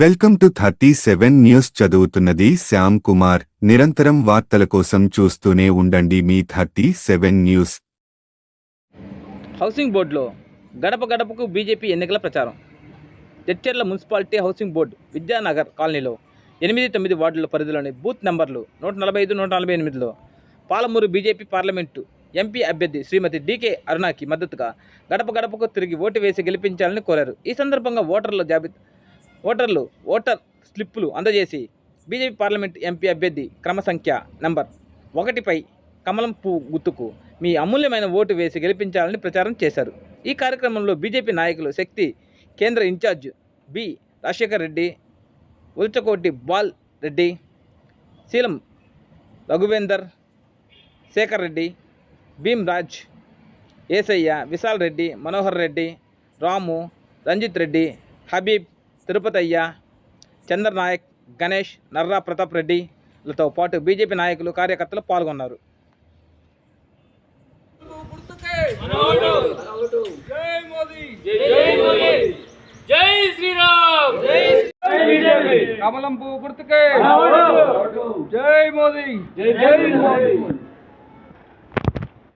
Welcome to thirty seven news చదువుతున్నది శ్యామ్ కుమార్. నిరంతరం వార్తల కోసం చూస్తూనే ఉండండి మీ థర్టీ సెవెన్ న్యూస్. హౌసింగ్ బోర్డులో గడప గడపకు బీజేపీ ఎన్నికల ప్రచారం. Jadcherla municipality housing board Vidyanagar కాలనీలో ఎనిమిది తొమ్మిది వార్డుల పరిధిలోని బూత్ నంబర్లు నూట నలభై ఐదు నూట నలభై ఎనిమిదిలో పాలమూరు బీజేపీ పార్లమెంటు ఎంపీ అభ్యర్థి శ్రీమతి డీకే అరుణాకి మద్దతుగా గడప గడపకు తిరిగి ఓటు వేసి గెలిపించాలని కోరారు. ఈ సందర్భంగా ఓటర్ల జాబితా ఓటర్లు ఓటర్ స్లిప్పులు అందజేసి బీజేపీ పార్లమెంట్ ఎంపీ అభ్యర్థి క్రమ సంఖ్య నంబర్ ఒకటిపై కమలం పువ్వు గుర్తుకు మీ అమూల్యమైన ఓటు వేసి గెలిపించాలని ప్రచారం చేశారు. ఈ కార్యక్రమంలో బీజేపీ నాయకులు శక్తి కేంద్ర in charge B Rajasekhar Reddy Ulchakoti Bal Reddy Seelam Raghuvender Sekhar Reddy Bhim Raj Esayya Vishal Reddy Manohar Reddy Ramu Ranjith Reddy Habib Tirupatayya Chandranaik Ganesh Narra Pratap రెడ్డిలతో పాటు బీజేపీ నాయకులు కార్యకర్తలు పాల్గొన్నారు. జై మోదీ జై మోదీ జై శ్రీరామ్ జై బీజేపీ కమలం పువ్వు గుర్తుకే జై మోదీ. జై జై మోదీ.